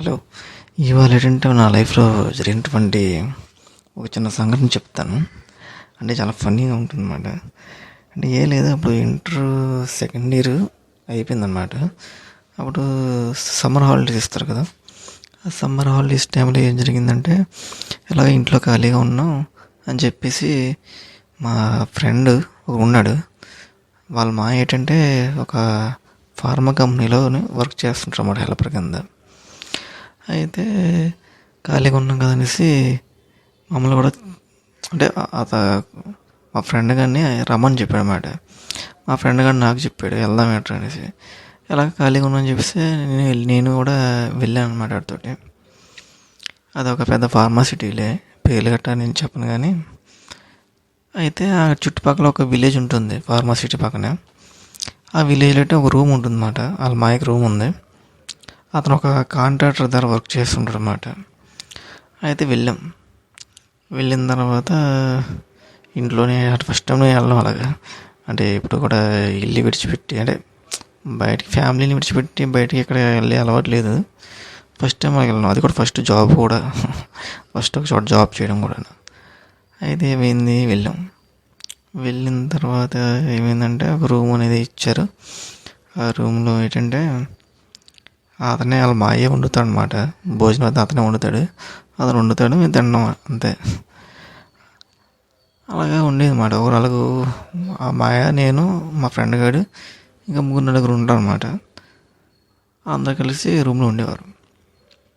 Hello ఇవాళ ఏంటంటే నా లైఫ్లో జరిగినటువంటి ఒక చిన్న సంఘటన చెప్తాను. అంటే చాలా ఫన్నీగా ఉంటుంది అన్నమాట అంటే ఏ లేదు అప్పుడు ఇంటర్ సెకండ్ ఇయర్ అయిపోయిందన్నమాట. అప్పుడు సమ్మర్ హాలిడేస్ ఇస్తారు కదా. ఆ సమ్మర్ హాలిడేస్ టైంలో ఏం జరిగిందంటే ఇలాగ ఇంట్లో ఖాళీగా ఉన్నాం అని చెప్పేసి మా ఫ్రెండ్ ఉన్నాడు. వాళ్ళ మా ఏంటంటే ఒక ఫార్మా కంపెనీలో వర్క్ చేస్తుంటారు అన్నమాట హెల్పర్ కింద. అయితే ఖాళీగా ఉన్నాం కదా అనేసి మమ్మల్ని కూడా అంటే అత మా ఫ్రెండ్ గారిని రమ్మని చెప్పాడు అన్నమాట మా ఫ్రెండ్ గారు నాకు చెప్పాడు వెళ్దాం ఏంట్రా అనేసి. ఎలా ఖాళీగా ఉన్నాను చెప్పేసి నేను నేను కూడా వెళ్ళాను అనమాట అది ఒక పెద్ద ఫార్మాసిటీలే పేర్లు గట్టా నేను చెప్పను కానీ. అయితే ఆ చుట్టుపక్కల ఒక విలేజ్ ఉంటుంది ఫార్మాసిటీ పక్కనే. ఆ విలేజ్లో అయితే ఒక రూమ్ ఉంటుంది అన్నమాట వాళ్ళ మాయకి రూమ్ ఉంది. అతను ఒక కాంట్రాక్టర్ దగ్గర వర్క్ చేస్తుంటాడు అనమాట అయితే వెళ్ళాం. వెళ్ళిన తర్వాత ఇంట్లోనే ఫస్ట్ టైం వెళ్ళాం అలాగా. అంటే ఇప్పుడు కూడా ఇల్లు విడిచిపెట్టి అంటే బయటికి ఫ్యామిలీని విడిచిపెట్టి బయటికి ఎక్కడ వెళ్ళే అలవాటు లేదు. ఫస్ట్ టైం అలాగే వెళ్ళాం. అది కూడా ఫస్ట్ జాబ్ కూడా. ఫస్ట్ ఒక చోట జాబ్ చేయడం కూడా. అయితే ఏమైంది? వెళ్ళాం. వెళ్ళిన తర్వాత ఏమైందంటే ఒక రూమ్ అనేది ఇచ్చారు. ఆ రూమ్లో ఏంటంటే అతనే వాళ్ళ మా అయ్యే వండుతాడు అనమాట భోజనం అయితే అతనే వండుతాడు. అతను వండుతాడు మేము తినడం అంతే. అలాగే ఉండేది అనమాట ఓవరాల్గా ఆ మాయ నేను మా ఫ్రెండ్ గారు ఇంకా ముగ్గురు నలుగురు ఉంటారు అనమాట అందరు కలిసి రూమ్లో ఉండేవారు.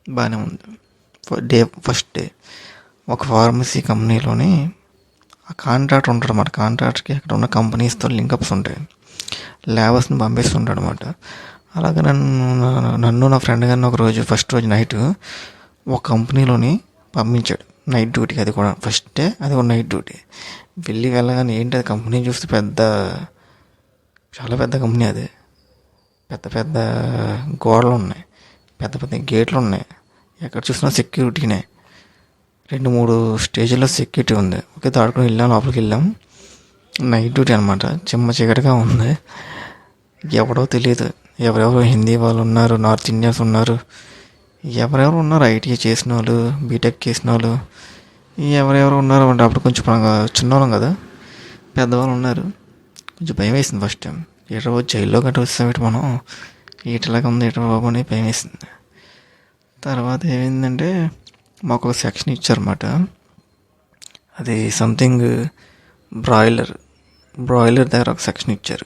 బాగానే ఉంది. Day first day. ఒక ఫార్మసీ కంపెనీలోని ఆ కాంట్రాక్టర్ ఉంటాడు అనమాట కాంట్రాక్టర్కి అక్కడ ఉన్న కంపెనీస్తో లింకప్స్ ఉంటాయి. లేబర్స్ని పంపిస్తుంటాడు అనమాట అలాగే నన్ను నన్ను నా ఫ్రెండ్ గారిని ఒక రోజు ఫస్ట్ రోజు నైట్ ఒక కంపెనీలోని పంపించాడు. నైట్ డ్యూటీకి అది కూడా. ఫస్ట్ డే అది కూడా నైట్ డ్యూటీ వెళ్ళి వెళ్ళగానే ఏంటి అది కంపెనీ చూస్తే పెద్ద చాలా పెద్ద కంపెనీ అది. పెద్ద పెద్ద గోడలు ఉన్నాయి. పెద్ద పెద్ద గేట్లు ఉన్నాయి. ఎక్కడ చూసినా సెక్యూరిటీనే రెండు మూడు స్టేజ్లో సెక్యూరిటీ ఉంది. ఓకే దాడుకుని వెళ్ళాం లోపలికి వెళ్ళాం. నైట్ డ్యూటీ అనమాట చిమ్మ చీకటిగా ఉంది. ఎవడో తెలియదు. ఎవరెవరు హిందీ వాళ్ళు ఉన్నారు నార్త్ ఇండియన్స్ ఉన్నారు ఎవరెవరు ఉన్నారు ఐటీ చేసిన వాళ్ళు బీటెక్ చేసిన వాళ్ళు ఎవరెవరు ఉన్నారు అంటే అప్పుడు కొంచెం చిన్నవాళ్ళం కదా పెద్దవాళ్ళు ఉన్నారు. కొంచెం భయం వేసింది ఫస్ట్ టైం ఏటో జైల్లో గట్ట వచ్చామేటి మనం ఈటలాగా ఉంది ఏటో బాబు అని భయం వేసింది. తర్వాత ఏమైందంటే మాకు ఒక సెక్షన్ ఇచ్చారన్నమాట. అది సంథింగ్ బ్రాయిలర్ బ్రాయిలర్ దగ్గర ఒక సెక్షన్ ఇచ్చారు.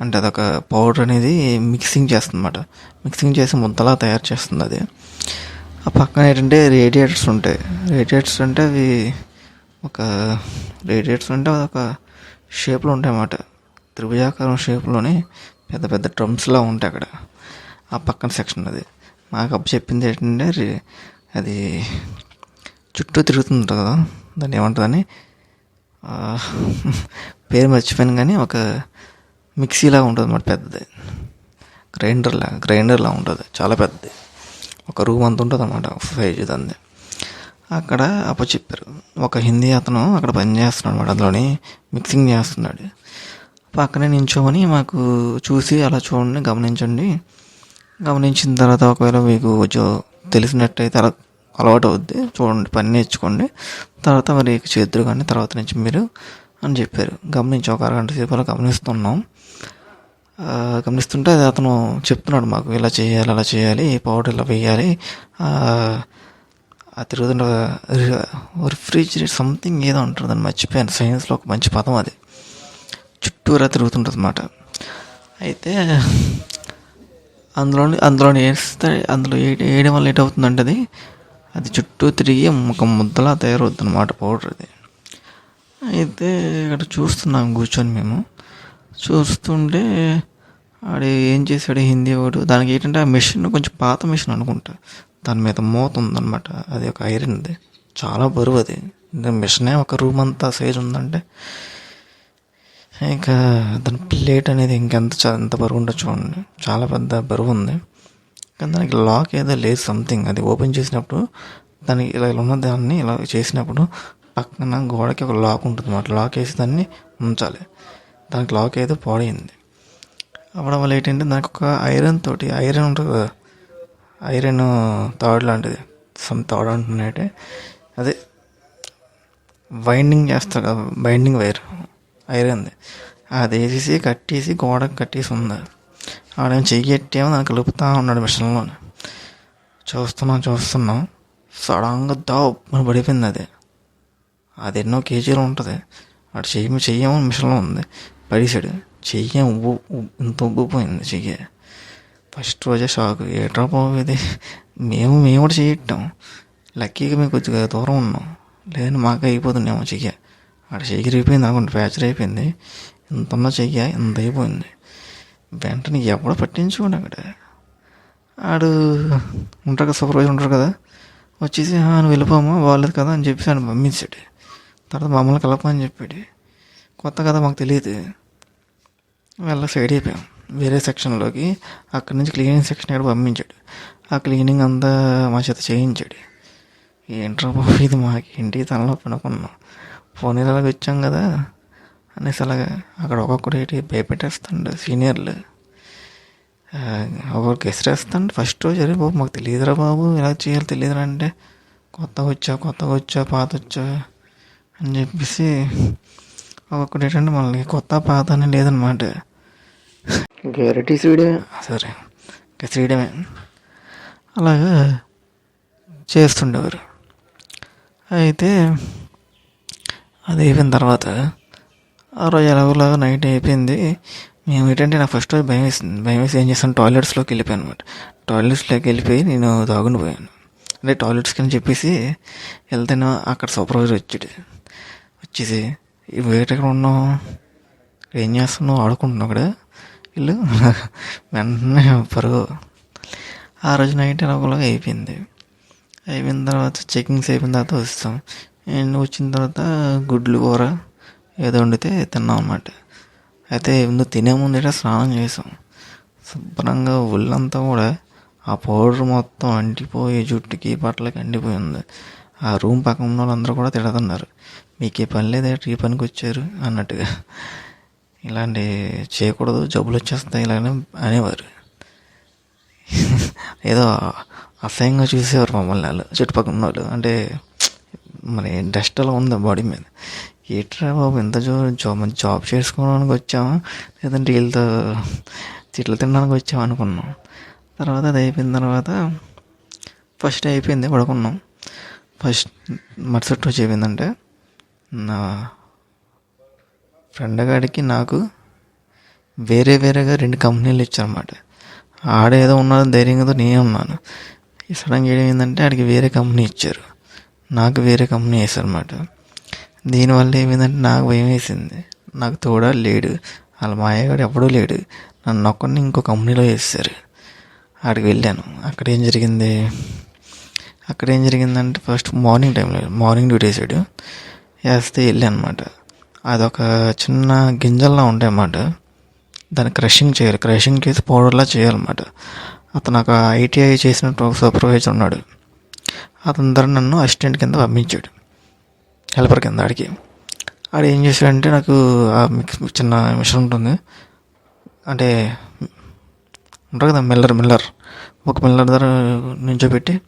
అంటే అదొక పౌడర్ అనేది మిక్సింగ్ చేస్తుందన్నమాట. మిక్సింగ్ చేసి ముద్దలా తయారు చేస్తుంది అది. ఆ పక్కన ఏంటంటే రేడియేటర్స్ ఉంటాయి. రేడియేటర్స్ అంటే అవి ఒక రేడియేటర్స్ అంటే అదొక షేప్లో ఉంటాయి అన్నమాట. త్రిభుజాకారం షేప్లోనే పెద్ద పెద్ద డ్రమ్స్లా ఉంటాయి అక్కడ. ఆ పక్కన సెక్షన్ అది. మాకు అప్పు చెప్పింది ఏంటంటే రే- అది చుట్టూ తిరుగుతుంది కదా. దాన్ని ఏమంటుందని పేరు మర్చిపోయాను కానీ ఒక మిక్సీలా ఉంటుంది అన్నమాట పెద్దది. గ్రైండర్లా గ్రైండర్లా ఉంటుంది. చాలా పెద్దది. ఒక రూమ్ అంత ఉంటుంది అన్నమాట సైజ్ దాన్ని. అక్కడ అప్ప చెప్పారు. ఒక హిందీ అతను అక్కడ పని చేస్తున్నాడు అనమాట అందులోని మిక్సింగ్ చేస్తున్నాడు. పక్కనే నించోమని మాకు చూసి అలా చూడండి గమనించండి. గమనించిన తర్వాత ఒకవేళ మీకు కొంచెం తెలిసినట్టయితే అలా అలవాటు అవుద్ది. చూడండి పని నేర్చుకోండి. తర్వాత మరి చేద్దరు కానీ తర్వాత నుంచి మీరు అని చెప్పారు. గమనించి ఒక అరగంట సేపు అలా గమనిస్తున్నాం గమనిస్తుంటే అది అతను చెప్తున్నాడు మాకు ఇలా చేయాలి అలా చేయాలి పౌడర్ ఇలా వేయాలి. ఆ, ఆ రిఫ్రిజిరేట్ సంథింగ్ ఏదో ఉంటుంది అని మర్చిపోయాను. సైన్స్లో ఒక మంచి పదం అది. చుట్టూరా తిరుగుతుంటుంది అన్నమాట. అయితే అందులో అందులో వేస్తే అందులో ఏ వేయడం వల్ల ఏటవుతుందంటే అది అది చుట్టూ తిరిగి ఒక ముద్దలా తయారవుతుంది అన్నమాట పౌడర్ అది. అయితే ఇక్కడ చూస్తున్నాం కూర్చొని మేము. చూస్తుంటే ఆడు ఏం చేశాడు హిందీ వాడు దానికి ఏంటంటే ఆ మిషన్ కొంచెం పాత మిషన్ అనుకుంటా. దాని మీద మూత ఉందన్నమాట. అది ఒక ఐరన్ది చాలా బరువు అది. మిషనే ఒక రూమ్ అంతా సైజ్ ఉందంటే ఇంకా దాని ప్లేట్ అనేది ఇంకెంత ఎంత బరువు ఉండదు చూడండి. చాలా పెద్ద బరువు ఉంది. కానీ దానికి లాక్ ఏదో లేదు సంథింగ్. అది ఓపెన్ చేసినప్పుడు దానికి ఇలా ఇలా ఉన్న దాన్ని ఇలా చేసినప్పుడు పక్కన గోడకి ఒక లాక్ ఉంటుంది అన్నమాట లాక్ వేసి దాన్ని ఉంచాలి. దానికి లాక్ అయితే పాడైంది. అవ్వడం వల్ల ఏంటంటే దానికి ఒక ఐరన్ తోటి ఐరన్ ఉంటుంది కదా ఐరన్ తాడు లాంటిది సమ్ తాడు అంటున్నట్టే అదే వైండింగ్ చేస్తారు కదా బైండింగ్ వైర్ ఐరన్ది. అది వేసేసి కట్టేసి గోడకు కట్టేసి ఉంది. ఆడేం చెయ్యి ఎట్టేమో దాన్ని కలుపుతా ఉన్నాడు మిషన్లోనే. చూస్తున్నాం చూస్తున్నాం. సడన్గా దా ఉప్పుని పడిపోయింది అది. అది ఎన్నో కేజీలు ఉంటుంది. అటు చెయ్యి చెయ్యేమో మిషన్లో ఉంది. పడేసాడు. చెయ్యి ఉబ్బు ఉబ్బు- ఇంత ఉబ్బిపోయింది చెయ్యి. ఫస్ట్ రోజే షాక్. ఏట్రా బాబు ఇది? మేము మేము కూడా చేయటం లక్కీగా మేము కొద్దిగా దూరం ఉన్నాం. లేదని మాకు అయిపోతుండేమో చెయ్యి. ఆడ చెయ్యి రేపోయింది అనుకోండి ఫ్రాక్చర్ అయిపోయింది. ఇంత ఉన్న చెయ్య ఇంత అయిపోయింది. వెంటనే ఎవడో పట్టించుకోండి అక్కడ. ఆడు ఉంటారు కదా సూపర్వైజర్ ఉంటారు కదా. వచ్చేసి నువ్వు వెళ్ళిపోమా బాగాలేదు కదా అని చెప్పేసి ఆయన పంపించాడు. తర్వాత మమ్మల్ని కలపమని చెప్పాడు. కొత్త కదా మాకు తెలియదు వెళ్ళ సైడ్ అయిపోయాం. వేరే సెక్షన్లోకి అక్కడి నుంచి క్లీనింగ్ సెక్షన్ ఇక్కడ పంపించాడు. ఆ క్లీనింగ్ అంతా మా చేత చేయించాడు. ఏంట్రా బాబు ఇది మాకేంటి? తనలో అనుకున్నాం ఫోన్ ఇలాగ వచ్చాం కదా? అనేసి అలాగా అక్కడ ఒక్కొక్కటి ఏంటి భయపెట్టేస్తాడు సీనియర్లు. ఒకరు ఒక్కొక్కరికి ఎసిరేస్తాడు ఫస్ట్ రోజు అరే బాబు మాకు తెలియదురా బాబు ఇలా చేయాలి తెలియదురా అంటే కొత్తగా వచ్చా కొత్తగా వచ్చా పాత వచ్చా అని చెప్పేసి ఒక్కొక్కటి ఏంటంటే మళ్ళీ కొత్త పాత అని లేదనమాట. గ్యారెటీ శ్రీడమే. సరే. ఇంకా శ్రీడమే. అలాగా చేస్తుండేవారు. అయితే అది అయిపోయిన తర్వాత ఆ రోజు ఎలాగోలాగా నైట్ అయిపోయింది. మేము ఏంటంటే నాకు ఫస్ట్ రోజు భయం వేసింది. భయం వేసి ఏం చేస్తాను టాయిలెట్స్లోకి వెళ్ళిపోయాను అనమాట టాయిలెట్స్లోకి వెళ్ళిపోయి నేను దాగుండి పోయాను అంటే టాయిలెట్స్కి అని చెప్పేసి వెళ్తేనే అక్కడ సూపర్వైజర్ వచ్చాడు. వచ్చేసి ఈ బయట ఎక్కడ ఉన్నావు? ఏం చేస్తున్నావు? ఆడుకుంటున్నావు అక్కడ? వీళ్ళు వెంటనే పరుగు. ఆ రోజు నైట్ ఎలాగోలాగా అయిపోయింది. అయిపోయిన తర్వాత చెకింగ్స్ అయిపోయిన తర్వాత వస్తాం. అండ్ వచ్చిన తర్వాత గుడ్లు కూర ఏదో వండితే తిన్నాం అన్నమాట. అయితే ముందు తినే ముందట స్నానం చేసాం. శుభ్రంగా ఒళ్ళంతా కూడా ఆ పౌడర్ మొత్తం అంటిపోయి జుట్టుకి బట్టలకి అంటిపోయి ఉంది. ఆ రూమ్ పక్కన ఉన్న వాళ్ళందరూ కూడా తిడుతున్నారు. మీకు ఈ పని లేదా? ఈ పనికి వచ్చారు? అన్నట్టుగా. ఇలాంటి చేయకూడదు. జబ్బులు వచ్చేస్తాయి ఇలానే అనేవారు. ఏదో అసహ్యంగా చూసేవారు మమ్మల్ని వాళ్ళు చుట్టుపక్కల ఉన్న వాళ్ళు అంటే మరి డస్ట్ అలా ఉంది బాడీ మీద? ఏట్రా బాబు ఇంత జో జాబ్ జాబ్ చేసుకోవడానికి వచ్చామా లేదంటే వీళ్ళతో తిట్లు తినడానికి వచ్చామా అనుకున్నాం. తర్వాత అది అయిపోయిన తర్వాత ఫస్ట్ అయిపోయింది పడుకున్నాం. ఫస్ట్ మరుసటి రోజు ఏమైందంటే నా ఫ్రెండ్ గాడికి నాకు వేరే వేరేగా రెండు కంపెనీలు ఇచ్చారన్నమాట. ఆడేదో ఉన్నాడు ధైర్యంగా నేనే ఉన్నాను. ఈ సడన్గా ఏమైందంటే ఆడికి వేరే కంపెనీ ఇచ్చారు. నాకు వేరే కంపెనీ వేశారన్నమాట. దీనివల్ల ఏమైందంటే నాకు భయం వేసింది. నాకు తోడా లేడు. వాళ్ళ మాయగాడు ఎప్పుడూ లేడు. నన్ను ఒక్కడిని ఇంకో కంపెనీలో వేస్తారు ఆడికి వెళ్ళాను. అక్కడ ఏం జరిగింది? అక్కడ ఏం జరిగిందంటే ఫస్ట్ మార్నింగ్ టైంలో మార్నింగ్ డ్యూటీ వేసాడు. వేస్తే వెళ్ళాను అనమాట అదొక చిన్న గింజల్లా ఉంటాయి అన్నమాట దాన్ని క్రషింగ్ చేయాలి. క్రషింగ్ చేసి పౌడర్లా చేయాలన్నమాట. అతను ఒక ఐటీఐ చేసినట్టు ఒక సూపర్వైజర్ ఉన్నాడు. అతని ద్వారా నన్ను అసిస్టెంట్ కింద పంపించాడు. హెల్పర్ కింద ఆడికి. ఆడు ఏం చేశాడంటే నాకు ఆ మిక్స్ చిన్న మిషన్ ఉంటుంది. అంటే ఉంటారు కదా మిల్లర్ మిల్లర్. ఒక మిల్లర్ ధర నుంచోబెట్టి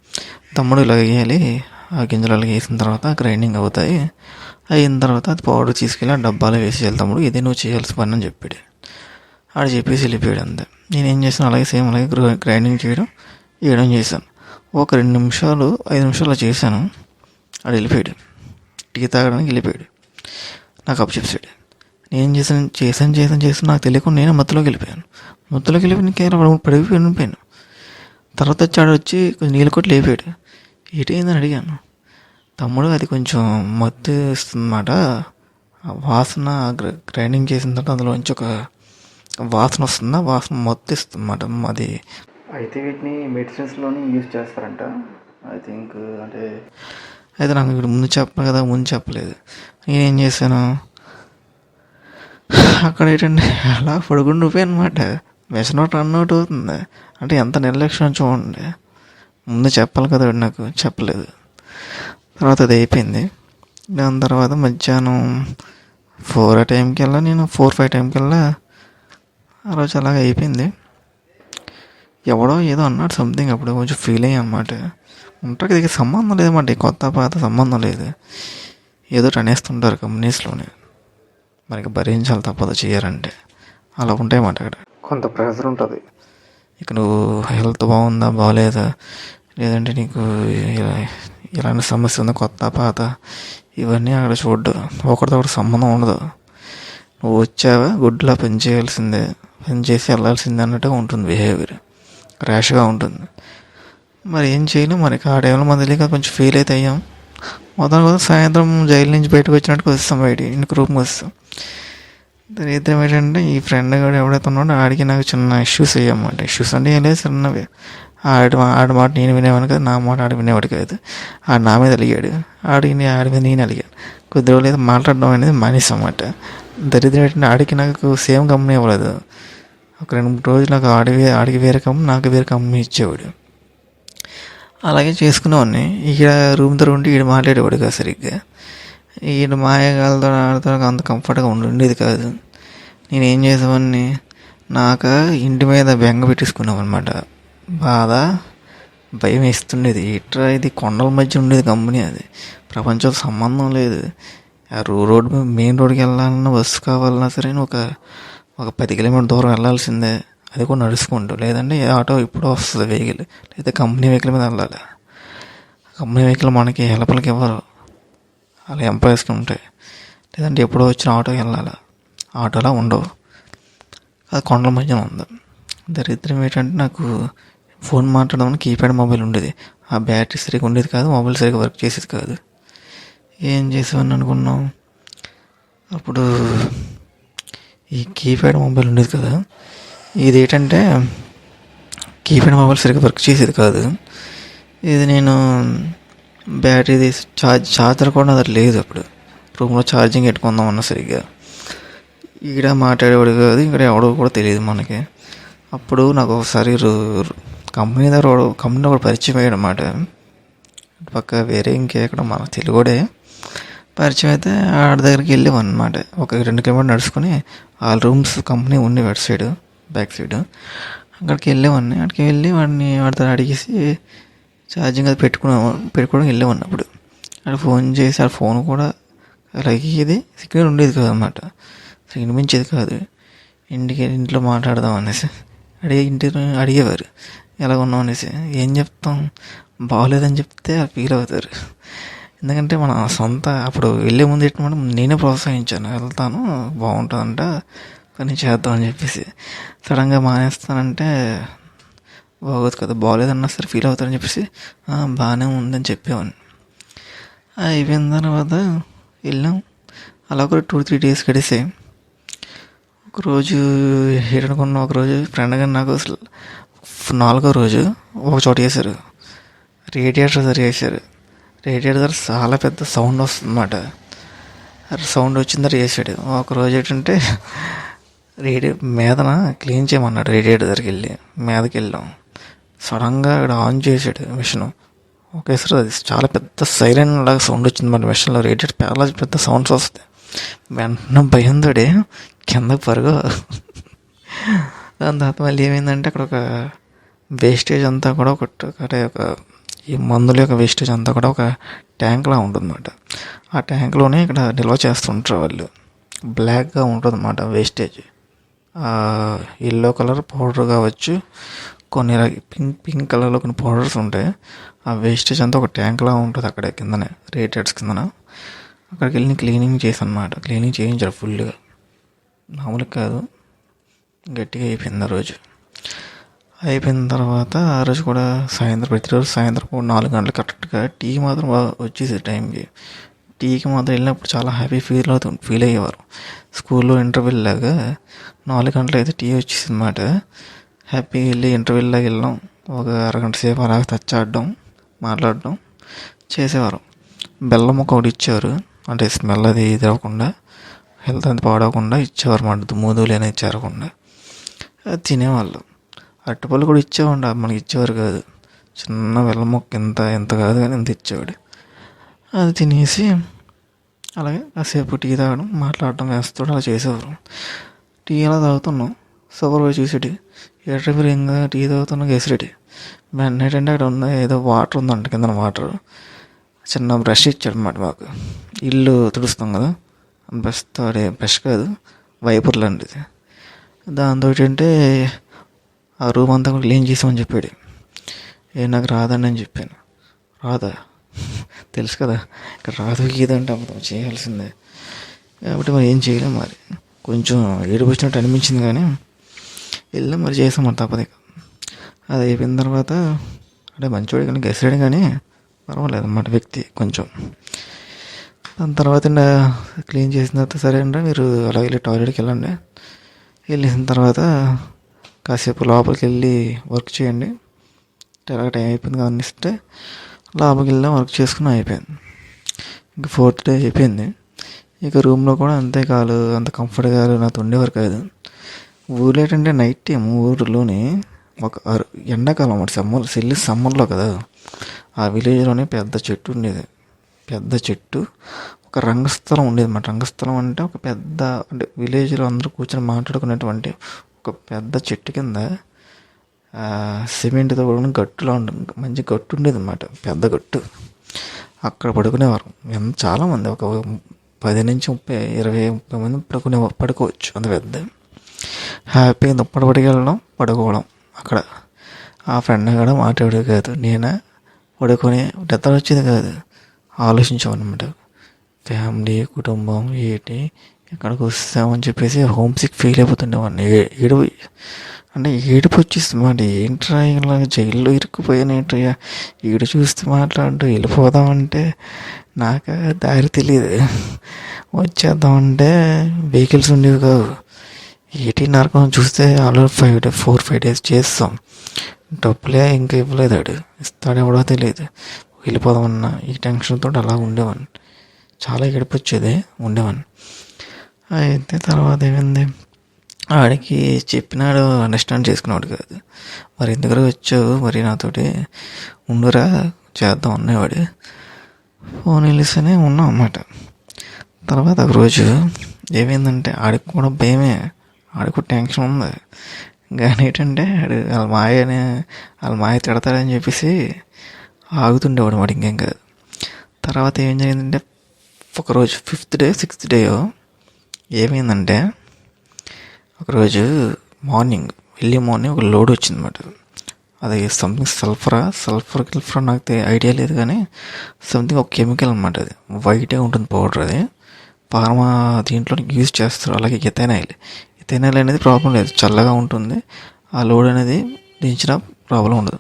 తమ్ముడు ఇలా వేయాలి ఆ గింజలు అలా వేసిన తర్వాత గ్రైండింగ్ అవుతాయి. అయిన తర్వాత అది పౌడర్ తీసుకెళ్ళి ఆ డబ్బాలో వేసి వెళ్తాము ఇదే ఇది నువ్వు చేయాల్సిన పని అని చెప్పాడు ఆడు చెప్పేసి వెళ్ళిపోయాడు అంతే. నేను ఏం చేశాను అలాగే సేమ్ అలాగే గ్రో గ్రైండింగ్ చేయడం వేయడం చేశాను. ఒక రెండు నిమిషాలు ఐదు నిమిషాలు అలా చేశాను. ఆడు వెళ్ళిపోయాడు. టీ తాగడానికి వెళ్ళిపోయాడు. నాకు అప్పు చెప్పాడు నేను చేశాను చేశాను చేశాను చేశాను నాకు తెలియకుండా నేను మత్తులోకి వెళ్ళిపోయాను. మత్తులోకి వెళ్ళిపోయిన కేవలం పడిపోయి ఉండిపోయాను. తర్వాత వచ్చి ఆడ వచ్చి కొంచెం నీళ్ళు కొట్టి లేపాడు. అని అడిగాను. తమ్ముడు అది కొంచెం మత్తు ఇస్తుందన్నమాట వాసన గ్ర- గ్రైండింగ్ చేసిన తర్వాత అందులోంచి ఒక వాసన వస్తుందా? వాసన మత్తు ఇస్తుందన్నమాట అది అయితే వీటిని మెడిసిన్స్లోని యూజ్ చేస్తారంట. ఐ థింక్ అంటే అయితే నాకు ఇప్పుడు ముందు చెప్పాలి కదా ముందు చెప్పలేదు. నేనేం చేశాను? అక్కడ ఏంటంటే అలా పడుకుని రూపాయి అనమాట వ్యసనం రన్ అవుట్ అవుతుంది. అంటే ఎంత నిర్లక్ష్యం చూడండి. ముందు చెప్పాలి కదా నాకు చెప్పలేదు. తర్వాత అది అయిపోయింది. దాని తర్వాత మధ్యాహ్నం ఫోర్ ఆ టైంకి వెళ్ళా నేను ఫోర్ ఫైవ్ టైంకి వెళ్ళా ఆ రోజు అలాగే అయిపోయింది. ఎవడో ఏదో అన్నాడు సంథింగ్ అప్పుడు కొంచెం ఫీల్ అయ్యి అనమాట ఉంటారు ఇది సంబంధం లేదన్నమాట కొత్త పాత సంబంధం లేదు. ఏదో అనేస్తుంటారు కంపెనీస్లోనే మనకి భరించాలి తప్పదు చేయాలంటే. అలా ఉంటాయన్నమాట అక్కడ. కొంత ప్రెషర్ ఉంటుంది. ఇక నువ్వు హెల్త్ బాగుందా బాగలేదా లేదంటే నీకు ఇలాంటి సమస్య ఉంది కొత్త పాత ఇవన్నీ అక్కడ చూడ్డు. ఒకరితో ఒకటి సంబంధం ఉండదు. నువ్వు వచ్చావా గుడ్లా పని చేయాల్సిందే పని చేసి వెళ్ళాల్సిందే అన్నట్టుగా ఉంటుంది బిహేవియర్ ర్యాష్గా ఉంటుంది. మరి ఏం చేయలేం మనకి ఆ టైంలో మన తెలియక కొంచెం ఫీల్ అయితే అయ్యాం. మొదటి కోసం సాయంత్రం జైలు నుంచి బయటకు వచ్చినట్టుకు వస్తాం బయట ఇంటికి రూమ్కి వస్తాం. దరిద్రం ఏంటంటే ఈ ఫ్రెండ్ కూడా ఎవడైతే ఉన్నాడో ఆడికి నాకు చిన్న ఇష్యూస్ అయ్యామన్నమాట ఇష్యూస్ అంటే ఏం లేదు చిన్నవి. ఆడి ఆడి మాట నేను వినేవాను కదా నా మాట ఆడి వినేవాడు కాదు. ఆడు నా మీద అలిగాడు. ఆడికి ఆడి మీద నేను అలిగాను. కొద్ది రోజులు అయితే మాట్లాడడం అనేది మానేసాం అన్నమాట. దరిద్రం ఏంటంటే ఆడికి నాకు సేమ్ కంపెనీ ఇవ్వలేదు. ఒక రెండు మూడు రోజులు నాకు ఆడి ఆడికి వేరే కంపెనీ నాకు వేరే కంపెనీ ఇచ్చేవాడు. అలాగే చేసుకునేవాడిని. ఈడ రూమ్ దగ్గర ఉండి ఈడ మాట్లాడేవాడు కాదు సరిగ్గా. ఈయన మాయగాలతో ఆడతో అంత కంఫర్ట్గా ఉండేది కాదు. నేను ఏం చేసేవాడిని? నాకు ఇంటి మీద బెంగ పెట్టేసుకున్నాం అనమాట బాధ? భయం వేస్తుండేది. ఇట్లా ఇది కొండల మధ్య ఉండేది కంపెనీ అది. ప్రపంచంతో సంబంధం లేదు. ఆ రో రోడ్ మీద మెయిన్ రోడ్కి వెళ్ళాలన్నా బస్సు కావాలన్నా సరే ఒక ఒక పది కిలోమీటర్ దూరం వెళ్ళాల్సిందే. అది కూడా నడుచుకుంటూ. లేదంటే ఏ ఆటో ఇప్పుడు వస్తుంది వెహికల్. లేదా కంపెనీ వెహికల్ మీద వెళ్ళాలి. కంపెనీ వెహికల్ మనకి హెల్ప్లకి ఇవ్వరు. అలా ఎంప్లాయీస్కి ఉంటాయి. లేదంటే ఎప్పుడో వచ్చిన ఆటోకి వెళ్ళాలి. ఆటోలా ఉండవు. అది కొండల మధ్యన ఉంది. దరిద్రం ఏంటంటే నాకు ఫోన్ మాట్లాడడం కీప్యాడ్ మొబైల్ ఉండేది. ఆ బ్యాటరీ సరిగ్గా ఉండేది కాదు మొబైల్ సరిగ్గా వర్క్ చేసేది కాదు. ఏం చేసేవాడిని అనుకున్నాం? అప్పుడు ఈ కీప్యాడ్ మొబైల్ ఉండేది కదా. ఇది ఏంటంటే కీప్యాడ్ మొబైల్ సరిగ్గా వర్క్ చేసేది కాదు. ఇది నేను బ్యాటరీ తీసి ఛార్జ్ ఛార్జర్ కూడా అది లేదు అప్పుడు. రూమ్లో ఛార్జింగ్ పెట్టుకుందాం అన్న సరిగ్గా. ఇక్కడ మాట్లాడేవాడు కాదు ఇక్కడ ఎవడో కూడా తెలియదు మనకి. అప్పుడు నాకు ఒకసారి కంపెనీ దగ్గర ఒకడు- కంపెనీ ఒకటి పరిచయం అయ్యాడు అన్నమాట పక్క వేరే ఇంకెక్కడ మన తెలుగుడే. పరిచయం అయితే ఆడ దగ్గరికి వెళ్ళాం అనమాట ఒక రెండు కిలోమీటర్ నడుచుకొని ఆ రూమ్స్ కంపెనీ ఉన్నాయి అటు సైడ్ బ్యాక్ సైడ్. అక్కడికి వెళ్ళేవాడిని అక్కడికి వెళ్ళి వాడిని వాడితో అడిగేసి ఛార్జింగ్ అది పెట్టుకున్నాం పెట్టుకోవడం వెళ్ళేవాడిని అప్పుడు. అక్కడ ఫోన్ చేసి ఆ ఫోన్ కూడా అలాగే ఇది సిగ్నల్ ఉండేది కాదు అనమాట వినిపించేది కాదు. ఇంటికి ఇంట్లో మాట్లాడదాం అనేసి. అడిగే ఇంటి అడిగేవారు. ఎలాగ ఉన్నాం అనేసి ఏం చెప్తాం? బాగోలేదని చెప్తే ఫీల్ అవుతారు. ఎందుకంటే మన సొంత అప్పుడు వెళ్ళే ముందు ఎట్టమంటే నేనే ప్రోత్సహించాను. వెళ్తాను బాగుంటుందంట కానీ చేద్దాం అని చెప్పేసి. సడన్గా మానేస్తానంటే బాగోదు కదా బాగోలేదన్నా సరే ఫీల్ అవుతారని చెప్పేసి బాగానే ఉందని చెప్పేవాడిని. అయిపోయిన తర్వాత వెళ్ళాం. అలా ఒక టూ త్రీ డేస్ గడిసాయి. ఒకరోజు ఏడనుకున్న ఒకరోజు ఫ్రెండ్ గారు నాకు అసలు నాలుగో రోజు ఒక చోట వేశారు రేడియేటర్ దగ్గర వేశారు రేడియేటర్ దగ్గర చాలా పెద్ద సౌండ్ వస్తుందన్నమాట. సౌండ్ వచ్చిన దగ్గర వేసాడు ఒక రోజు ఏంటంటే రేడియో మీదన క్లీన్ చేయమన్నాడు రేడియేటర్ దగ్గరికి వెళ్ళి మీదకి వెళ్ళాం. సడన్గా ఇక్కడ ఆన్ చేసాడు మిషన్ ఒకేసారి అది చాలా పెద్ద సైలెంట్ లాగా సౌండ్ వచ్చింది మన మిషన్లో రేడియేటర్ చాలా పెద్ద సౌండ్స్ వస్తాయి. వెంటనే భయంతోడే కింద పరుగు. దాని తర్వాత మళ్ళీ ఏమైందంటే అక్కడ ఒక వేస్టేజ్ అంతా కూడా ఒక అంటే ఒక ఈ మందుల యొక్క వేస్టేజ్ అంతా కూడా ఒక ట్యాంక్లా ఉంటుందన్నమాట. ఆ ట్యాంక్లోనే ఇక్కడ నిల్వ చేస్తుంటారు వాళ్ళు. బ్లాక్గా ఉంటుందన్నమాట వేస్టేజ్. ఎల్లో కలర్ పౌడర్ కావచ్చు కొన్ని పింక్ పింక్ కలర్లో కొన్ని పౌడర్స్ ఉంటాయి ఆ వేస్టేజ్ అంతా ఒక ట్యాంక్లా ఉంటుంది అక్కడ కిందనే రేటెడ్స్ కిందన. అక్కడికి వెళ్ళి క్లీనింగ్ చేశాను అనమాట క్లీనింగ్ చేయించారు ఫుల్గా. మామూలుగా కాదు. గట్టిగా అయిపోయింది ఆ రోజు. అయిపోయిన తర్వాత ఆ రోజు కూడా సాయంత్రం ప్రతిరోజు సాయంత్రం నాలుగు గంటలు కరెక్ట్గా టీ మాత్రం బాగా వచ్చేసేది టైంకి. టీకి మాత్రం వెళ్ళినప్పుడు చాలా హ్యాపీ ఫీల్ అవుతు ఫీల్ అయ్యేవారు. స్కూల్లో ఇంటర్వ్యూల్ లాగా నాలుగు గంటలు అయితే టీ వచ్చేసింది అనమాట హ్యాపీగా వెళ్ళి ఇంటర్వెల్ లాగా వెళ్ళాం ఒక అరగంట సేపు అలాగ తచ్చాడడం మాట్లాడడం చేసేవారు. బెల్లం ముక్క ఒకటి ఇచ్చారు అంటే స్మెల్ అది ఇది అవ్వకుండా హెల్త్ అంత పాడవకుండా ఇచ్చేవారు మాట దుమ్ముదులు అనేది చేరకుండా. అది తినేవాళ్ళు. అరటిపళ్ళు కూడా ఇచ్చేవాడు మనకి ఇచ్చేవారు కాదు. చిన్న వెల్ల మొక్క ఎంత ఎంత కాదు కానీ ఎంత ఇచ్చేవాడు. అది తినేసి అలాగే కాసేపు టీ తాగడం మాట్లాడడం వేస్తాడు అలా చేసేవారు టీ అలా తాగుతున్నాం. సూపర్వైజర్ చూసేటి. హీటర్ ఇంకా టీ తాగుతున్నా గెసిరెడ్డి వెంటనే ఏంటంటే అక్కడ ఉన్న ఏదో వాటర్ ఉందంట కింద వాటర్. చిన్న బ్రష్ ఇచ్చాడు అన్నమాట మాకు. ఇల్లు తుడుస్తాం కదా. బ్రష్ తోడే బ్రష్ కాదు. వైపర్ లాంటిది దాంతో ఏంటంటే ఆ రూమ్ అంతా కూడా క్లీన్ చేసామని చెప్పాడు. ఏ నాకు రాదండి అని చెప్పాను. రాదా? తెలుసు కదా. ఇక్కడ రాదు గీదంటే అబద్ధం చేయాల్సిందే. కాబట్టి మరి ఏం చేయలేం మరి. కొంచెం ఏడుపు వచ్చినట్టు అనిపించింది కానీ వెళ్ళాం మరి చేసాం మరి తప్పదు అది అయిపోయిన తర్వాత అంటే మంచివాడు కానీ గెసిరాడు కానీ పర్వాలేదు అన్నమాట వ్యక్తి కొంచెం. దాని తర్వాత క్లీన్ చేసిన తర్వాత సరే అంటే మీరు అలాగే వెళ్ళి టాయిలెట్కి వెళ్ళండి. వెళ్ళిన తర్వాత కాసేపు లోపలికి వెళ్ళి వర్క్ చేయండి. ఎలాగ టైం అయిపోయింది కదా ఇస్తే లోపలికి వెళ్ళాం వర్క్ చేసుకుని అయిపోయింది. ఇంకా ఫోర్త్ డే అయిపోయింది. ఇక రూమ్లో కూడా అంతే కాదు అంత కంఫర్ట్గా నాతో ఉండేవారు కాదు ఊర్లో ఏంటంటే నైట్ టైం ఊరిలోని ఒక ఎండాకాలం అన్నమాట సమ్మర్ సెల్లి సమ్మర్లో కదా. ఆ విలేజ్లోనే పెద్ద చెట్టు ఉండేది. పెద్ద చెట్టు ఒక రంగస్థలం ఉండేది మా రంగస్థలం అంటే ఒక పెద్ద అంటే విలేజ్లో అందరూ కూర్చొని మాట్లాడుకునేటువంటి ఒక పెద్ద చెట్టు కింద సిమెంట్తో కూడిన గట్టులో ఉంటుంది మంచి గట్టు ఉండేది అనమాట పెద్ద గట్టు. అక్కడ పడుకునేవారు. ఎంత చాలామంది ఒక పది నుంచి ముప్పై ఇరవై ముప్పై మంది పడుకునే పడుకోవచ్చు. అంత పెద్ద. హ్యాపీగా దుప్పటి పడికెళ్ళడం పడుకోవడం అక్కడ. ఆ ఫ్రెండ్ కూడా మాట్లాడేది కాదు. నేనే? పడుకునే నిద్ర వచ్చేది కాదు. ఆలోచించామన్నమాట. ఫ్యామిలీ కుటుంబం ఏంటి? ఎక్కడికి వస్తామని చెప్పేసి హోమ్ సిక్ ఫీల్ అయిపోతుండేవాడిని ఏడుపు అంటే ఏడుపు వచ్చేస్తుంది మాట. ఏంట్రా ఇలా జైల్లో ఇరుక్కుపోయాను ఏంట్రా ఈడు చూస్తే మాట్లాడు వెళ్ళిపోదామంటే నాకు దారి తెలియదు వచ్చేద్దామంటే వెహికల్స్ ఉండేవి కావు. ఎయిటీన్ నరకం చూస్తే already five day four five days చేస్తాం. డబ్బులే ఇంకా ఇవ్వలేదు ఆడు. ఇస్తాడెవడో తెలియదు వెళ్ళిపోదామన్నా. ఈ టెన్షన్తో అలా ఉండేవాడిని. చాలా ఏడుపు వచ్చేది ఉండేవాడిని. అయితే తర్వాత ఏమైంది? ఆడికి చెప్పినాడు అండర్స్టాండ్ చేసుకున్నాడు కాదు. మరి ఎందుకు వచ్చావు? మరి నాతోటి ఉండురా చేద్దాం అనేవాడు. ఫోన్ వెళ్ళిస్తేనే ఉన్నాం అన్నమాట. తర్వాత ఒక రోజు ఏమైందంటే ఆడికి కూడా భయమే. ఆడికి కూడా టెన్షన్ ఉంది. కానీ ఏంటంటే ఆడు వాళ్ళ మాయనే వాళ్ళ మాయ తిడతాడని చెప్పేసి ఆగుతుండేవాడు వాడు ఇంకేం కాదు. తర్వాత ఏం జరిగిందంటే ఒకరోజు ఫిఫ్త్ డే సిక్స్త్ డే ఏమైందంటే ఒకరోజు మార్నింగ్ వెళ్ళి మార్నింగ్ ఒక లోడ్ వచ్చిందన్నమాట. అది సంథింగ్ సల్ఫరా సల్ఫర్ గిల్ఫర్ నాకు ఐడియా లేదు కానీ సంథింగ్ ఒక కెమికల్ అనమాట అది. వైటే ఉంటుంది పౌడర్ అది. ఫార్మా దీంట్లో యూజ్ చేస్తారు. అలాగే ఇథైనాయిల్ ఇథైనాయిల్ అనేది ప్రాబ్లం లేదు. చల్లగా ఉంటుంది. ఆ లోడ్ అనేది దించిన ప్రాబ్లం ఉండదు.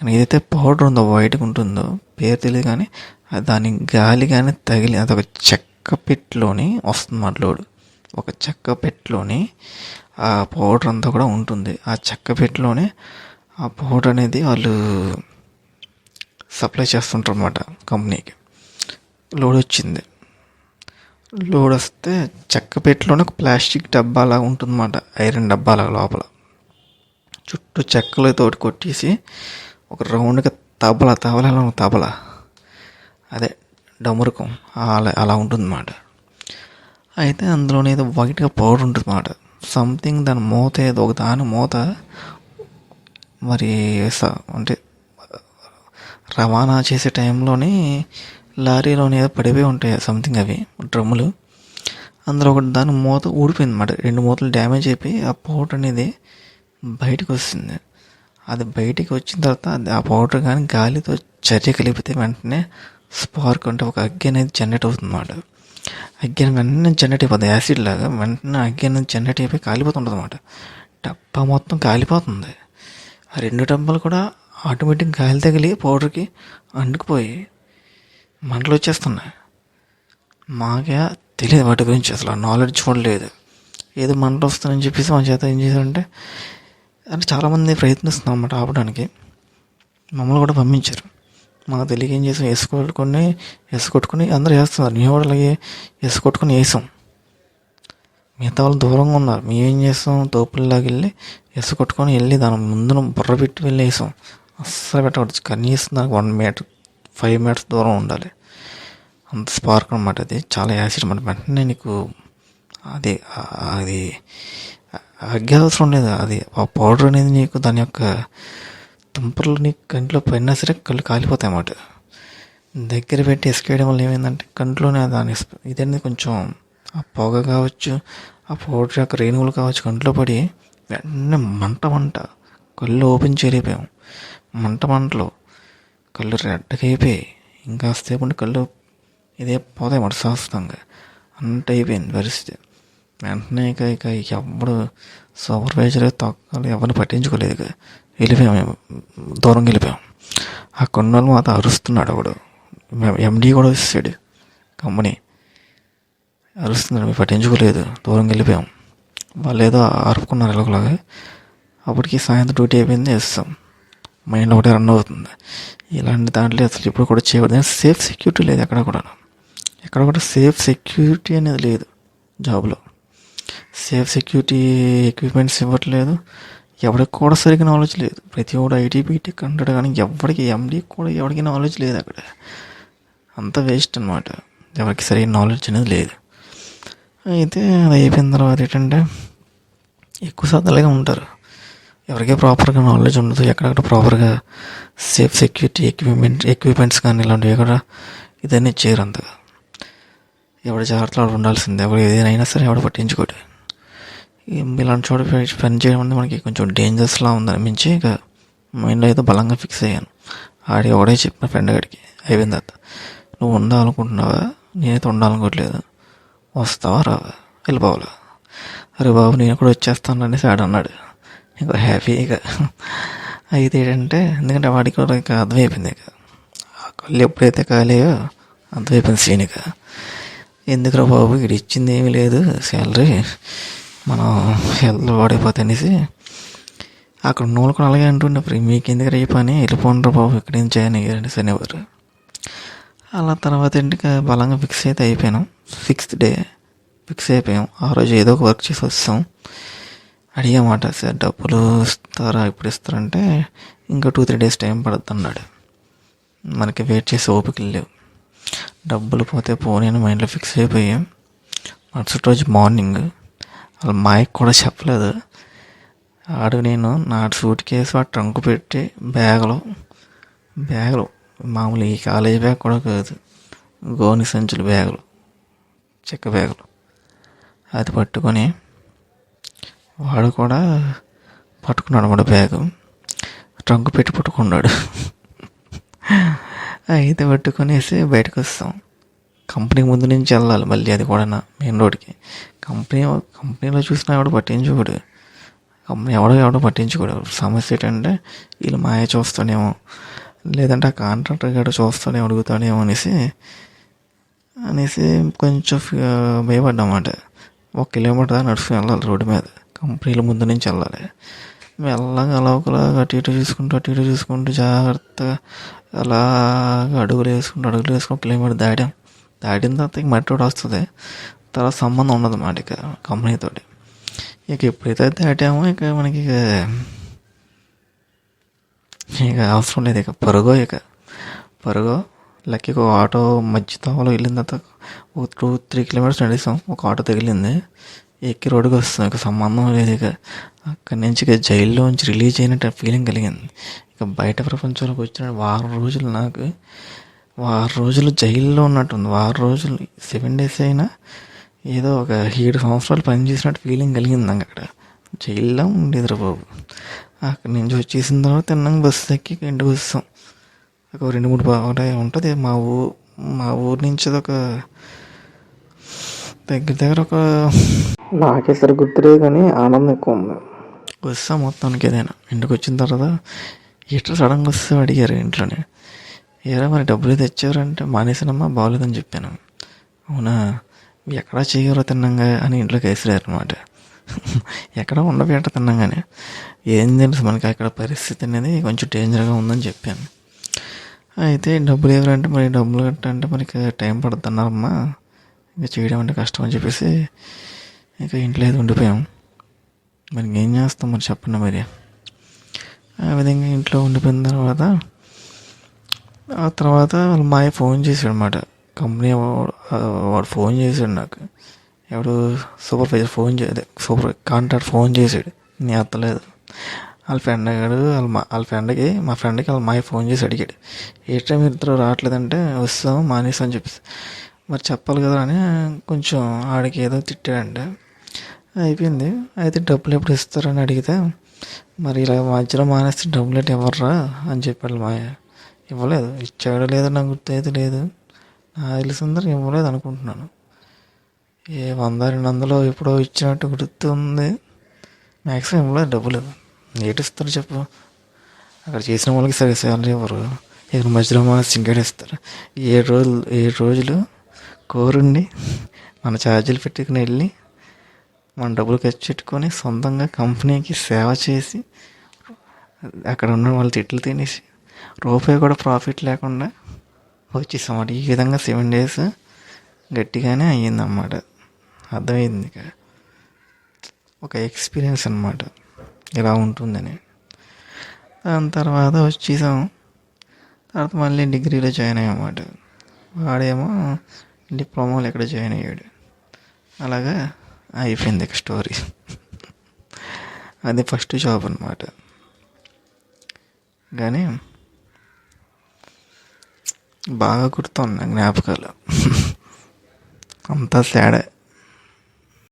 కానీ ఏదైతే పౌడర్ ఉందో వైట్గా ఉంటుందో పేరు తెలియదు కానీ అది దాని గాలి కానీ తగిలి అదొక చెక్క పెట్టిలోని వస్తుంది లోడ్. ఒక చెక్క పెట్టిలోని ఆ పౌడర్ అంతా కూడా ఉంటుంది. ఆ చెక్క పెట్టలోనే ఆ పౌడర్ అనేది వాళ్ళు సప్లై చేస్తుంటారు అన్నమాట కంపెనీకి. లోడ్ వచ్చింది. లోడ్ వస్తే చెక్క పెట్టలోనే ఒక ప్లాస్టిక్ డబ్బా లాగా ఉంటుందన్నమాట ఐరన్ డబ్బా లోపల. చుట్టూ చెక్కలతో కొట్టేసి ఒక రౌండ్గా తబల తబల తబల. అదే డమురుకం. అలా అలా ఉంటుందన్నమాట. అయితే అందులోనే ఏదో వైట్గా పౌడర్ ఉంటుంది అన్నమాట సంథింగ్ దాని మూత ఏదో ఒక దాని మూత మరి స- అంటే రవాణా చేసే టైంలోని లారీలోనే ఏదో పడిపోయి ఉంటాయి సంథింగ్ అవి డ్రమ్ములు. అందులో ఒకటి దాని మూత ఊడిపోయింది అన్నమాట రెండు మూతలు డ్యామేజ్ అయిపోయి ఆ పౌడర్ అనేది బయటకు వస్తుంది. అది బయటికి వచ్చిన తర్వాత ఆ పౌడర్ కానీ గాలితో చర్య కలిపితే వెంటనే స్పార్క్ అంటే ఒక అగ్గి అనేది జనరేట్ అవుతుంది అన్నమాట అగ్గిన వెంటనే జనరేట్ అయిపోతుంది యాసిడ్ లాగా వెంటనే అగ్గిన అనేది జనరేట్ అయిపోయి కాలిపోతుంటుంది అనమాట డబ్బా మొత్తం కాలిపోతుంది. ఆ రెండు డబ్బాలు కూడా ఆటోమేటిక్ గాలి తగిలి పౌడర్కి అంటుకుపోయి మంటలు వచ్చేస్తున్నాయి. మాకే తెలియదు వాటి గురించి అసలు ఆ నాలెడ్జ్ కూడా లేదు. ఏదో మంటలు వస్తుందని చెప్పేసి మా చేత ఏం చేశారంటే అంటే చాలామంది ప్రయత్నిస్తున్నాం అన్నమాట ఆపడానికి. మమ్మల్ని కూడా పంపించారు. మాకు తెలియక ఏం చేసాం? వేసుకొట్టుకొని వేసుకొట్టుకొని అందరూ వేస్తున్నారు. మేము కూడా అలాగే వేసుకొట్టుకొని వేసాం. మిగతా వాళ్ళు దూరంగా ఉన్నారు. మేమేం చేస్తాం తోపుల్లాగా వెళ్ళి వేసుకొట్టుకొని వెళ్ళి దాని ముందున బుర్ర పెట్టి వెళ్ళి వేసాం. అస్సలు పెట్టకూడదు. కనీసం దానికి వన్ మీటర్ ఫైవ్ మీటర్స్ దూరం ఉండాలి. అంత స్పార్క్ అనమాట అది. చాలా యాసిడ్ అనమాట వెంటనే నీకు అది అది అగ్గి అవసరం లేదు. అది ఆ పౌడర్ అనేది నీకు దాని యొక్క తుంపర్లు నీకు కంట్లో పడినా సరే కళ్ళు కాలిపోతాయి అన్నమాట. దగ్గర పెట్టి ఎసుకేయడం వల్ల ఏమైందంటే కంట్లోనే దాని ఇదనేది కొంచెం ఆ పొగ కావచ్చు ఆ పౌడర్ యొక్క రేణువులు కావచ్చు కంట్లో పడి వెంటనే మంట మంట కళ్ళు ఓపెన్ చేయలేకపోయాం. మంట మంటలో కళ్ళు రెడ్డగా అయిపోయి ఇంకా వస్తే కళ్ళు ఇదే పోతాయి మాట శాస్త్రంగా అంత అయిపోయింది పరిస్థితి. వెంటనే ఇక ఇక ఎవడు సూపర్వైజర్ తొక్కలు ఎవరిని పట్టించుకోలేదు ఇక. వెళ్ళిపోయాం మేము. దూరంగా వెళ్ళిపోయాం. ఆ కొన్నాళ్ళు మాత్రం అరుస్తున్నాడు ఒకడు ఎండీ కూడా వచ్చాడు కంపెనీ అరుస్తున్నాడు మేము పట్టించుకోలేదు. దూరంగా వెళ్ళిపోయాం. వాళ్ళు ఏదో అరుపుకున్నారు ఎలాగోలాగా. అప్పటికి సాయంత్రం డ్యూటీ అయిపోయింది వేస్తాం మైండ్ ఒకటే రన్ అవుతుంది. ఇలాంటి దాంట్లో అసలు ఇప్పుడు కూడా చేయకూడదు. సేఫ్ సెక్యూరిటీ లేదు ఎక్కడ కూడా. ఎక్కడ కూడా సేఫ్ సెక్యూరిటీ అనేది లేదు జాబ్లో. సేఫ్ సెక్యూరిటీ ఎక్విప్మెంట్స్ ఇవ్వట్లేదు. ఎవరికి కూడా సరిగ్గా నాలెడ్జ్ లేదు. ప్రతి ఒక్కడు ఐటీ బీటెక్ అంటాడు కానీ ఎవరికి ఎండీ కూడా ఎవరికి నాలెడ్జ్ లేదు అక్కడ. అంత వేస్ట్ అనమాట ఎవరికి సరైన నాలెడ్జ్ అనేది లేదు. అయితే అది అయిపోయిన తర్వాత ఏంటంటే ఎక్కువ సదలుగా ఉంటారు. ఎవరికి ప్రాపర్గా నాలెడ్జ్ ఉండదు ఎక్కడెక్కడ ప్రాపర్గా సేఫ్ సెక్యూరిటీ ఎక్విప్మెంట్ ఎక్విప్మెంట్స్ కానీ ఇలాంటివి కూడా ఇదన్నీ చేయరు అంతగా. ఎవరి జాగ్రత్తలు ఉండాల్సిందే. ఎవరు ఏదైనా సరే ఎవడు పట్టించుకోడు. ఇలాంటి చోట పని చేయడం అనేది మనకి కొంచెం డేంజరస్లా ఉందనిపించి ఇక మైండ్లో అయితే బలంగా ఫిక్స్ అయ్యాను. ఆడి ఒకడే చెప్పిన ఫ్రెండ్ గడికి అయిపోయిన తర్వాత నువ్వు ఉండాలనుకుంటున్నావా? నేనైతే ఉండాలనుకోవట్లేదు. వస్తావా? రావా? వెళ్ళిపోవాలా? అరే బాబు నేను కూడా వచ్చేస్తాను అనేసి ఆడు అన్నాడు. ఇంకా హ్యాపీగా అయితే ఏంటంటే ఎందుకంటే వాడికి కూడా ఇంకా అర్థమైపోయింది ఇక. కళ్ళు ఎప్పుడైతే కాలేయో అర్థమైపోయింది సీన్ ఇక. ఎందుకురా బాబు ఇక్కడ ఇచ్చింది ఏమీ లేదు శాలరీ మనం హెల్త్ వాడైపోతే అనేసి అక్కడ నూనె కూడా అలాగే అంటుండే ఫ్రీ. మీకు ఎందుకు రే పని? వెళ్ళిపోండ్రు బాబు ఇక్కడ ఏం చేయని అనేసి అనేవారు. అలా తర్వాత ఇంటికి బలంగా ఫిక్స్ అయితే అయిపోయాను. సిక్స్త్ డే ఫిక్స్ అయిపోయాం. ఆ రోజు ఏదో ఒక వర్క్ చేసి వస్తాం. అడిగామాట సార్ డబ్బులు ఇస్తారా? ఇప్పుడు ఇస్తారంటే ఇంకా టూ త్రీ డేస్ టైం పడుతుంది అన్నాడు. మనకి వెయిట్ చేసి ఓపిక లేవు. డబ్బులు పోతే పోనీ మైండ్లో ఫిక్స్ అయిపోయాం. మరుసటి రోజు మార్నింగ్ వాళ్ళ మాయకు కూడా చెప్పలేదు. ఆడు నేను నా సూట్ కేసు ఆ ట్రంక్ పెట్టి బ్యాగ్లో బ్యాగులు మామూలు ఈ కాలేజీ బ్యాగ్ కూడా కాదు గోని సంచులు బ్యాగులు చెక్క బ్యాగులు. అది పట్టుకొని వాడు కూడా పట్టుకున్నాడు అన్నమాట బ్యాగు. ట్రంక్ పెట్టి పట్టుకున్నాడు. అయితే పట్టుకొనేసి బయటకు వస్తాం. కంపెనీ ముందు నుంచి వెళ్ళాలి మళ్ళీ అది కూడా మెయిన్ రోడ్కి కంపెనీ కంపెనీలో చూసినా ఎవడు పట్టించుకోడు. కంపెనీ ఎవడో ఎవడో పట్టించుకోడు. సమస్య ఏంటంటే వీళ్ళు మాయ చూస్తాడేమో లేదంటే ఆ కాంట్రాక్టర్ గారు చూస్తానే అడుగుతాడేమో అనేసి అనేసి కొంచెం భయపడ్డామాట ఒక కిలోమీటర్ దాకా నడుచుకుని వెళ్ళాలి రోడ్డు మీద. కంపెనీల ముందు నుంచి వెళ్ళాలి. మెల్లగా లోకలాగా అటు ఇటు చూసుకుంటూ అటు ఇటు చూసుకుంటూ జాగ్రత్తగా అలాగా అడుగులు వేసుకుంటూ అడుగులు వేసుకుంటూ కిలోమీటర్ దాటాం. దాటిన తర్వాత మట్టి కూడా వస్తుంది. తర్వాత సంబంధం ఉండదు మాట ఇక కంపెనీతో ఇక ఎప్పుడైతే దాటామో ఇక మనకి ఇక ఇక అవసరం లేదు ఇక. పరుగో ఇక. పరుగో లక్కీకి ఒక ఆటో మధ్య తోవలో వెళ్ళిన తర్వాత ఒక టూ త్రీ కిలోమీటర్స్ నడిస్తాం. ఒక ఆటో తగిలింది. ఎక్కి రోడ్డుకి వస్తాం ఇక సంబంధం లేదు ఇక. అక్కడి నుంచి ఇక జైల్లో నుంచి రిలీజ్ అయినట్టు ఫీలింగ్ కలిగింది. ఇక బయట ప్రపంచంలోకి వచ్చిన వారం రోజులు నాకు వారం రోజులు జైల్లో ఉన్నట్టుంది. వారం రోజులు సెవెన్ డేస్ అయినా ఏదో ఒక ఏడు సంవత్సరాలు పనిచేసినట్టు ఫీలింగ్ కలిగింది నాకు అక్కడ. జైల్లో ఉండేదిరా బాబు. అక్కడి నుంచి వచ్చేసిన తర్వాత తిన్నాక బస్సు ఎక్కి ఇంటికి వస్తాం ఒక రెండు మూడు ఒకటే ఉంటుంది. మా ఊ మా ఊరి నుంచి ఒక దగ్గర దగ్గర ఒక నాకే సరి గుర్తులేదు కానీ ఆనందం ఎక్కువ ఉంది. వస్తాం మొత్తానికి ఏదైనా. ఇంటికి వచ్చిన తర్వాత ఇట్లా సడన్గా వస్తే అడిగారు ఇంట్లోనే. ఏరా మరి డబ్బులు తెచ్చారంటే మానేసానమ్మా బాగోలేదని చెప్పాను. అవునా? ఎక్కడా చేయరు తిన్నాగా అని ఇంట్లోకి వేసారు అనమాట ఎక్కడ ఉండబేట తిన్నాగానే. ఏం తెలుసు మనకి అక్కడ పరిస్థితి అనేది కొంచెం డేంజర్గా ఉందని చెప్పాను. అయితే డబ్బులు ఎవరంటే మరి డబ్బులు కట్టంటే మనకి టైం పడుతున్నారమ్మా ఇంకా చేయడం అంటే కష్టం అని చెప్పేసి ఇంకా ఇంట్లో అయితే ఉండిపోయాం. మరి ఏం చేస్తాం మరి చెప్పండి మరి. ఆ విధంగా ఇంట్లో ఉండిపోయిన తర్వాత ఆ తర్వాత వాళ్ళ మాయ ఫోన్ చేశాడు అనమాట కంపెనీ వాడు ఫోన్ చేశాడు నాకు. ఎవడు సూపర్వైజర్ ఫోన్ చేయలేదు సూపర్ కాంట్రాక్ట్ ఫోన్ చేసాడు నేను ఎత్తలేదు వాళ్ళ ఫ్రెండ్ అడిగాడు వాళ్ళ మా వాళ్ళ ఫ్రెండ్కి మా ఫ్రెండ్కి వాళ్ళ మాయ ఫోన్ చేసి అడిగాడు. ఏ టైం ఇద్దరు రావట్లేదంటే వస్తాం మానేసి అని చెప్పేసి. మరి చెప్పాలి కదా అని కొంచెం ఆడికి ఏదో తిట్టాడంటే. అయిపోయింది. అయితే డబ్బులు ఎప్పుడు ఇస్తారని అడిగితే మరి ఇలా మధ్యలో మానేస్తే డబ్బులు ఎటు ఇవ్వర్రా అని చెప్పాడు మాయ. ఇవ్వలేదు. ఇచ్చాడో లేదో నాకు గుర్తయితే లేదు. నాకు తెలిసిందరూ ఇవ్వలేదు అనుకుంటున్నాను. ఏ వంద రెండు వందలు ఎప్పుడో ఇచ్చినట్టు గుర్తుంది. మ్యాక్సిమం ఇవ్వలేదు డబ్బులు. లేదు ఏటిస్తారు చెప్పు. అక్కడ చేసిన వాళ్ళకి సరే శాలరీ ఇవ్వరు ఇక్కడ మధ్యలో మన సింగర్ ఇస్తారు ఏడు రోజులు ఏడు రోజులు కోరుండి మన ఛార్జీలు పెట్టుకుని వెళ్ళి మన డబ్బులు ఖర్చు పెట్టుకొని సొంతంగా కంపెనీకి సేవ చేసి అక్కడ ఉన్న వాళ్ళు తిట్లు తినేసి రూపాయి కూడా ప్రాఫిట్ లేకుండా వచ్చేసామాట ఈ విధంగా సెవెన్ డేస్ గట్టిగానే అయ్యిందన్నమాట. అర్థమైంది ఇక. ఒక ఎక్స్పీరియన్స్ అనమాట ఇలా ఉంటుందని. దాని తర్వాత వచ్చేసాం. తర్వాత మళ్ళీ డిగ్రీలో జాయిన్ అయ్యామాట వాడేమో డిప్లొమాలో ఎక్కడ జాయిన్ అయ్యాడు. అలాగా అయిపోయింది ఇక స్టోరీ అది ఫస్ట్ జాబ్ అనమాట కానీ బాగా గుర్తున్న జ్ఞాపకాలు. అంతా తేడా